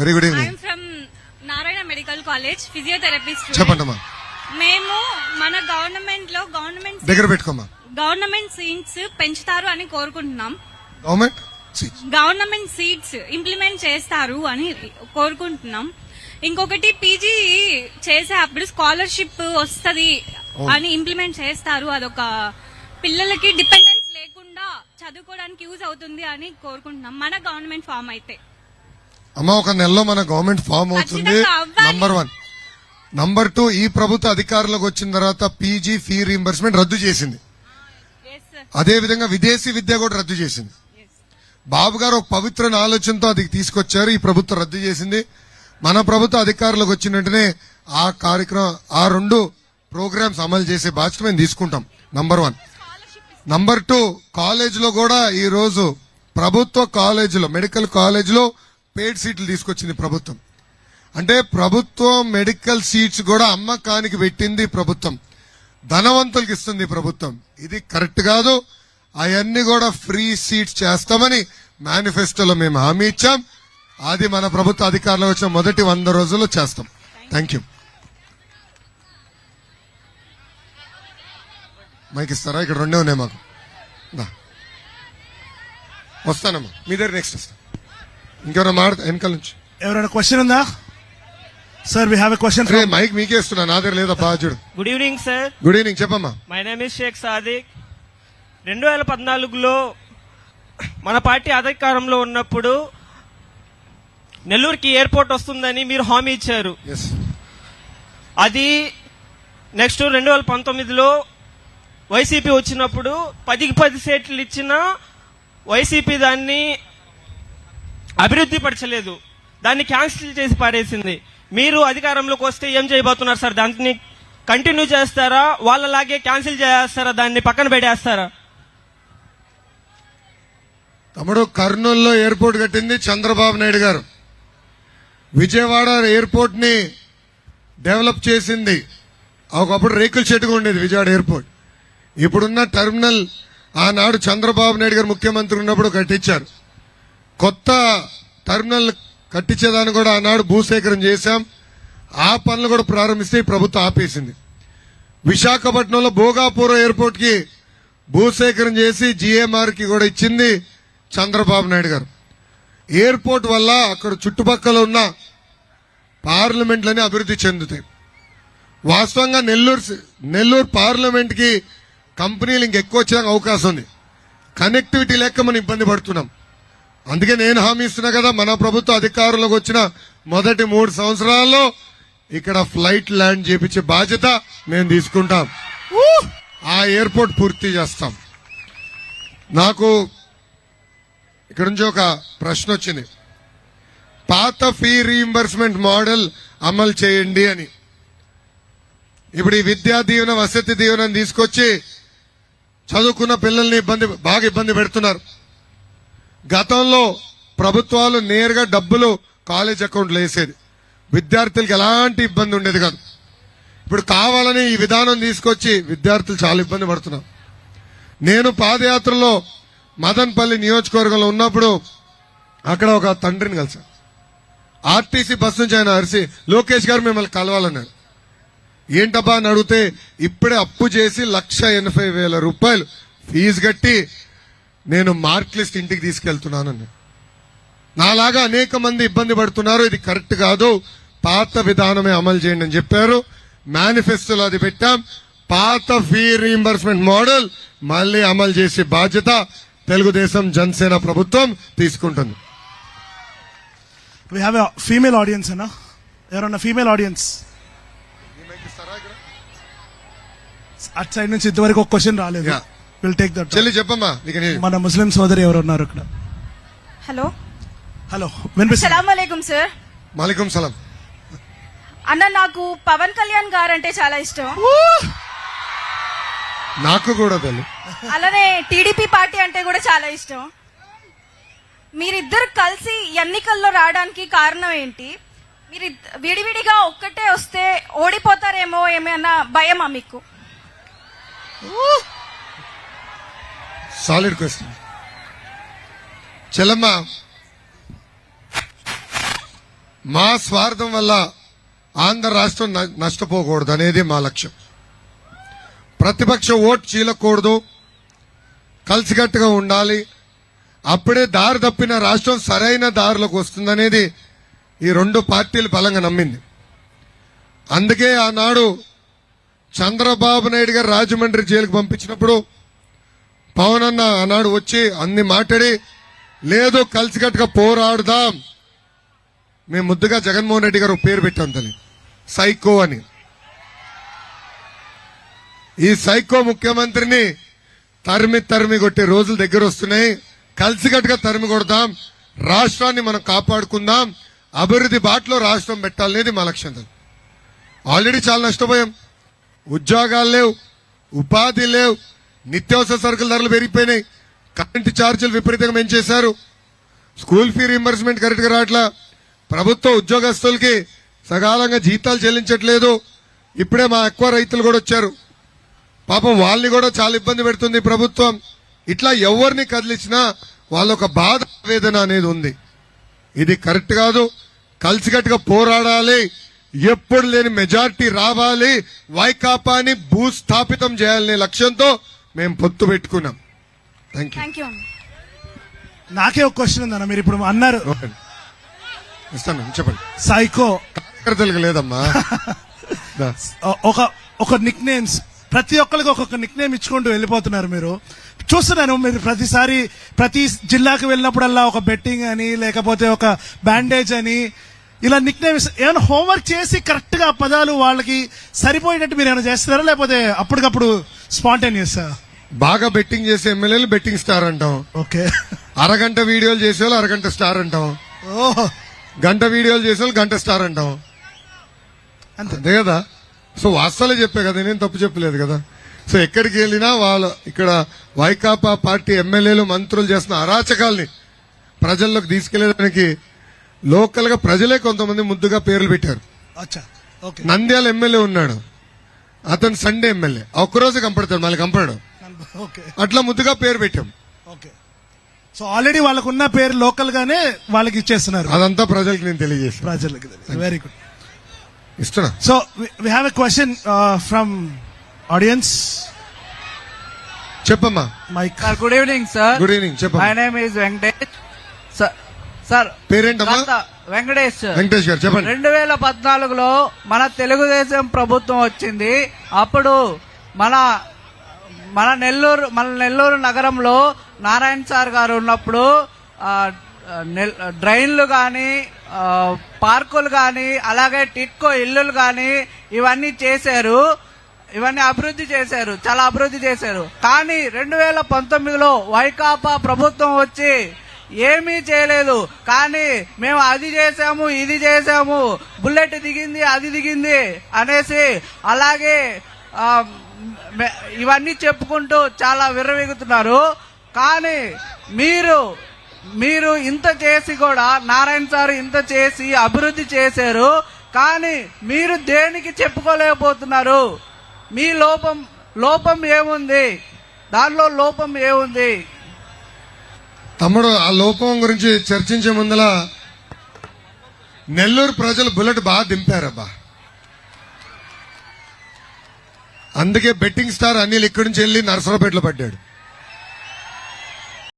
Very good evening from Narayana medical college physiotherapy చెప్పండి అమ్మా. మేము మన గవర్నమెంట్లో గవర్నమెంట్ దగ్గర పెట్టుకోమ్మా. గవర్నమెంట్ సీట్స్ పెంచుతారు అని కోరుకుంటున్నాం. గవర్నమెంట్ గవర్నమెంట్ సీట్స్ ఇంప్లిమెంట్ చేస్తారు అని కోరుకుంటున్నాం. ఇంకొకటి పీజీ చేసే అప్పుడు స్కాలర్షిప్ వస్తది అని ఇంప్లిమెంట్ చేస్తారు. అదొక పిల్లలకి డిపెండెన్స్ లేకుండా చదువుకోవడానికి యూజ్ అవుతుంది అని కోరుకుంటున్నాం. మన గవర్నమెంట్ ఫామ్ అయితే. అమ్మ ఒక నెలలో మన గవర్నమెంట్ ఫామ్ అవుతుంది. నంబర్ వన్ నంబర్ టూ ఈ ప్రభుత్వ అధికారంలోకి వచ్చిన తర్వాత పీజీ ఫీ రీంబర్స్మెంట్ రద్దు చేసింది. అదే విధంగా విదేశీ విద్య కూడా రద్దు చేసింది. బాబు గారు ఒక పవిత్ర ఆలోచనతో అది తీసుకొచ్చారు ఈ ప్రభుత్వం రద్దు చేసింది. మన ప్రభుత్వ అధికారంలోకి వచ్చిన వెంటనే ఆ కార్యక్రమం ఆ రెండు ప్రోగ్రామ్స్ అమలు చేసే బాధ్యత మేము తీసుకుంటాం. నంబర్ వన్ నంబర్ టూ కాలేజ్లో కూడా ఈ రోజు ప్రభుత్వ కాలేజీలో మెడికల్ కాలేజీలో పేడ్ సీట్లు తీసుకొచ్చింది ప్రభుత్వం. అంటే ప్రభుత్వం మెడికల్ సీట్స్ కూడా అమ్మకానికి పెట్టింది ప్రభుత్వం. ధనవంతులకు ఇస్తుంది ప్రభుత్వం. ఇది కరెక్ట్ కాదు. అవన్నీ కూడా ఫ్రీ సీట్స్ చేస్తామని మేనిఫెస్టోలో మేము హామీ ఇచ్చాం. అది మన ప్రభుత్వ అధికారులు వచ్చిన మొదటి వంద రోజుల్లో చేస్తాం. థ్యాంక్ యూ మైక్ ఇస్తారా? ఇక్కడ రెండే ఉన్నాయి మాకు. వస్తానమ్మా. మీ దగ్గర నెక్స్ట్ వస్తాను ఇంకెవరైనా మాడతా వెనకాల నుంచి. ఎవరైనా క్వశ్చన్ ఉందా? Sir we have a question ray mike మీకే ఇస్తున్నా నా దగ్గర లేదా బాధ్యుడు good evening sir good evening చెప్పమ్మా. My name is Sheikh Sadiq రెండు వేల పద్నాలుగులో మన పార్టీ అధికారంలో ఉన్నప్పుడు నెల్లూరుకి ఎయిర్పోర్ట్ వస్తుందని మీరు హామీ ఇచ్చారు. ఎస్ అది నెక్స్ట్ రెండు వేల పంతొమ్మిదిలో వైసీపీ వచ్చినప్పుడు పదికి పది సీట్లు ఇచ్చిన వైసీపీ దాన్ని అభివృద్ధి పరచలేదు. దాన్ని క్యాన్సిల్ చేసి పారేసింది. మీరు అధికారంలోకి వస్తే ఏం చేయబోతున్నారు సార్? దాన్ని కంటిన్యూ చేస్తారా? వాళ్ళలాగే క్యాన్సిల్ చేస్తారా? దాన్ని పక్కన పెట్టేస్తారా? తమ్ముడు కర్నూలులో ఎయిర్పోర్ట్ కట్టింది చంద్రబాబు నాయుడు గారు. విజయవాడ ఎయిర్పోర్ట్ని డెవలప్ చేసింది. ఒకప్పుడు రేకుల చెట్టుగా ఉండేది విజయవాడ ఎయిర్పోర్ట్. ఇప్పుడున్న టెర్మినల్ ఆనాడు చంద్రబాబు నాయుడు గారు ముఖ్యమంత్రి ఉన్నప్పుడు కట్టించారు కొత్త టర్మినల్ కట్టించేదాన్ని కూడా ఆనాడు భూసేకరణ చేశాం. ఆ పనులు కూడా ప్రారంభిస్తే ప్రభుత్వం ఆపేసింది. విశాఖపట్నంలో భోగాపురం ఎయిర్పోర్ట్కి భూసేకరణ చేసి జిఎంఆర్కి కూడా ఇచ్చింది చంద్రబాబు నాయుడు గారు. ఎయిర్పోర్ట్ వల్ల అక్కడ చుట్టుపక్కల ఉన్న పార్లమెంట్లని అభివృద్ధి చెందుతాయి. వాస్తవంగా నెల్లూరు నెల్లూరు పార్లమెంట్కి కంపెనీలు ఇంకెక్కువ వచ్చే అవకాశం ఉంది. కనెక్టివిటీ లెక్క మనం ఇబ్బంది పడుతున్నాం. అందుకే నేను హామీ ఇస్తున్నా కదా మన ప్రభుత్వ అధికారంలోకి వచ్చిన మొదటి మూడు సంవత్సరాల్లో ఇక్కడ ఫ్లైట్ ల్యాండ్ చేపించే బాధ్యత మేము తీసుకుంటాం. ఆ ఎయిర్పోర్ట్ పూర్తి చేస్తాం. నాకు ఇక్కడ నుంచి ఒక ప్రశ్న వచ్చింది. పాత ఫీ రీఎంబర్స్మెంట్ మోడల్ అమలు చేయండి అని. ఇప్పుడు ఈ విద్యా దీవెన వసతి దీవెనని తీసుకొచ్చి చదువుకున్న పిల్లల్ని ఇబ్బంది బాగా ఇబ్బంది పెడుతున్నారు. గతంలో ప్రభుత్వాలు నేరుగా డబ్బులు కాలేజ్ అకౌంట్లో వేసేది. విద్యార్థులకు ఎలాంటి ఇబ్బంది ఉండేది కాదు. ఇప్పుడు కావాలని ఈ విధానం తీసుకొచ్చి విద్యార్థులు చాలా ఇబ్బంది పడుతున్నారు. నేను పాదయాత్రలో మదన్పల్లి నియోజకవర్గంలో ఉన్నప్పుడు అక్కడ ఒక తండ్రిని కలిసాను ఆర్టీసీ బస్సు నుంచి ఆయన అరిసి లోకేష్ గారు మిమ్మల్ని కలవాలన్నారు. ఏంటబ్బా? అని అడిగితే ఇప్పుడే అప్పు చేసి లక్ష ఎనభై వేల రూపాయలు ఫీజు కట్టి నేను మార్క్ లిస్ట్ ఇంటికి తీసుకెళ్తున్నానని. నాలాగా అనేక మంది ఇబ్బంది పడుతున్నారు. ఇది కరెక్ట్ కాదు. పాత విధానమే అమలు చేయండి అని చెప్పారు. మేనిఫెస్టోలో అది పెట్టాం. పాత ఫీ రీంబర్స్మెంట్ మోడల్ మళ్ళీ అమలు చేసే బాధ్యత తెలుగుదేశం జనసేన ప్రభుత్వం తీసుకుంటుంది. వీ హ్యావ్ ఫీమేల్ ఆడియన్స్ అన్నా. ఎవరన్నా ఫీమేల్ ఆడియన్స్ అట్ సైడ్ నుంచి ఇంతవరకు ఒక క్వశ్చన్ రాలేదు. విల్ టేక్ దట్ చెల్లి చెప్పమ్మా మన ముస్లిం సోదరి ఎవరు ఉన్నారు ఇక్కడ? హలో హలో వినిపిస్తుంది? సలాం అలైకుం సార్ మాలికం సలాం. అన్న నాకు పవన్ కళ్యాణ్ గారు అంటే చాలా ఇష్టం. నాకు కూడా తల్లి అలానే టీడీపీ పార్టీ అంటే కూడా చాలా ఇష్టం. మీరిద్దరు కలిసి ఎన్నికల్లో రావడానికి కారణం ఏంటి? మీరు విడివిడిగా ఒక్కటే వస్తే ఓడిపోతారేమో ఏమైనా భయమా మీకు? Solid question. చెల్లమ్మ మా స్వార్థం వల్ల ఆంధ్ర రాష్ట్రం న- నష్టపోకూడదు అనేది మా లక్ష్యం. ప్రతిపక్ష ఓటు చీలకూడదు. కలిసికట్టుగా ఉండాలి. అప్పుడే దారి తప్పిన రాష్ట్రం సరైన దారిలోకి వస్తుందనేది ఈ రెండు పార్టీలు బలంగా నమ్మింది. అందుకే ఆనాడు చంద్రబాబు నాయుడు గారు రాజమండ్రి జైలుకు పంపించినప్పుడు పవన్ అన్న ఆనాడు వచ్చి అన్ని మాట్లాడి లేదు కలిసికట్టుగా పోరాడుదాం. మేము ముద్దుగా జగన్మోహన్ రెడ్డి గారు పేరు పెట్టాం తల్లి. సైకో అని. ఈ సైకో ముఖ్యమంత్రిని తరిమి తరిమి కొట్టే రోజులు దగ్గర వస్తున్నాయి. కలిసికట్టుగా తరిమి కొడదాం. రాష్ట్రాన్ని మనం కాపాడుకుందాం. అభివృద్ధి బాటలో రాష్ట్రం పెట్టాలనేది మా లక్ష్యం తల్లి. ఆల్రెడీ చాలా నష్టపోయాం. ఉద్యోగాలు లేవు. ఉపాధి లేవు. నిత్యావసర సరుకుల ధరలు పెరిగిపోయినాయి. కరెంటు ఛార్జీలు విపరీతంగా పెంచేశారు. స్కూల్ ఫీ రీంబర్స్మెంట్ కరెక్ట్గా రావట్లా. ప్రభుత్వ ఉద్యోగస్తులకి సకాలంగా జీతాలు చెల్లించట్లేదు. ఇప్పుడే మా ఎక్కువ రైతులు కూడా వచ్చారు. పాపం వాళ్ళని కూడా చాలా ఇబ్బంది పెడుతుంది ప్రభుత్వం. ఇట్లా ఎవరిని కదిలించినా వాళ్ళ ఒక బాధ వేదన అనేది ఉంది. ఇది కరెక్ట్ కాదు. కలిసికట్టుగా పోరాడాలి. ఎప్పుడు లేని మెజార్టీ రావాలి. వైకాపాని భూస్థాపితం చేయాలనే లక్ష్యంతో మేము పొత్తు పెట్టుకున్నాం. థ్యాంక్ యూ నాకే ఒక క్వశ్చన్ ఉందన్న మీరు ఇప్పుడు అన్నారు. ఓకే. ఇస్తాను చెప్పండి. సైకో కార్యకర్తలకు లేదమ్మా. ఒక ఒక నిక్ నేమ్స్ ప్రతి ఒక్కరికి ఒక్కొక్క నిక్ నేమ్ ఇచ్చుకుంటూ వెళ్ళిపోతున్నారు మీరు. చూస్తున్నాను మీరు ప్రతిసారి ప్రతి జిల్లాకు వెళ్ళినప్పుడల్లా ఒక బెట్టింగ్ అని లేకపోతే ఒక బ్యాండేజ్ అని ఇలా నిక్ నేమ్స్ ఏమైనా హోంవర్క్ చేసి కరెక్ట్గా ఆ పదాలు వాళ్ళకి సరిపోయేటట్టు మీరు ఏమైనా చేస్తున్నారా? లేకపోతే అప్పటికప్పుడు స్పాంటేనియస్ బాగా బెట్టింగ్ చేసే ఎమ్మెల్యేలు బెట్టింగ్ స్టార్ అంటాం. ఓకే. అరగంట వీడియోలు చేసే వాళ్ళు అరగంట స్టార్ అంటాం. ఓహో. గంట వీడియోలు చేసే వాళ్ళు గంట స్టార్ అంటాం. అంతే. కదా? సో వాస్తవాలే చెప్పే కదా నేను తప్పు చెప్పలేదు కదా? సో ఎక్కడికి వెళ్ళినా వాళ్ళ ఇక్కడ వైకాపా పార్టీ ఎమ్మెల్యేలు మంత్రులు చేస్తున్న అరాచకాల్ని ప్రజల్లోకి తీసుకెళ్ళేదానికి లోకల్గా ప్రజలే కొంతమంది ముద్దుగా పేర్లు పెట్టారు. నంద్యాల ఎమ్మెల్యే ఉన్నాడు. అతను సండే ఎమ్మెల్యే. ఒక్కరోజు కంపడతాడు మళ్ళీ కంపడాడు అట్లా ముద్దుగా పేరు పెట్టాం. ఓకే సో ఆల్రెడీ వాళ్ళకు ఉన్న పేరు లోకల్ గానే వాళ్ళకి ఇచ్చేస్తున్నారు. అదంతా ప్రజలకు నేను తెలియజేస్తాను ప్రజలకి వెరీ గుడ్ ఇస్తున్నా? So have a question uh, from audience. చెప్పమ్మా. Mike sir good evening sir good evening my చెప్పమ్మా name is Venkatesh sir sir పేరేంటమ్మా? వెంకటేష్ వెంకటేష్ గారు చెప్పండి. రెండు వేల పద్నాలుగులో మన తెలుగుదేశం ప్రభుత్వం వచ్చింది. అప్పుడు మన మన నెల్లూరు మన నెల్లూరు నగరంలో నారాయణ సార్ గారు ఉన్నప్పుడు డ్రైన్లు కానీ పార్కులు కానీ అలాగే టిట్కో ఇల్లులు కానీ ఇవన్నీ చేశారు. ఇవన్నీ అభివృద్ధి చేశారు. చాలా అభివృద్ధి చేశారు. కానీ రెండు వేల పంతొమ్మిదిలో వైకాపా ప్రభుత్వం వచ్చి ఏమీ చేయలేదు. కానీ మేము అది చేసాము ఇది చేసాము బుల్లెట్ దిగింది అది దిగింది అనేసి అలాగే ఇవన్నీ చెప్పుకుంటూ చాలా విర్రవీగుతున్నారు. కానీ మీరు మీరు ఇంత చేసి కూడా నారాయణ సార్ ఇంత చేసి అభివృద్ధి చేశారు కానీ మీరు దేనికి చెప్పుకోలేకపోతున్నారు? మీ లోపం లోపం ఏముంది? దానిలో లోపం ఏముంది? తమ్ముడు ఆ లోపం గురించి చర్చించే ముందల నెల్లూరు ప్రజలు బుల్లెట్ బాగా దింపారబ్బా. అందుకే బెట్టింగ్ స్టార్ అనిల్ ఇక్కడి నుంచి వెళ్ళి నర్సరావుపేటలో పడ్డాడు.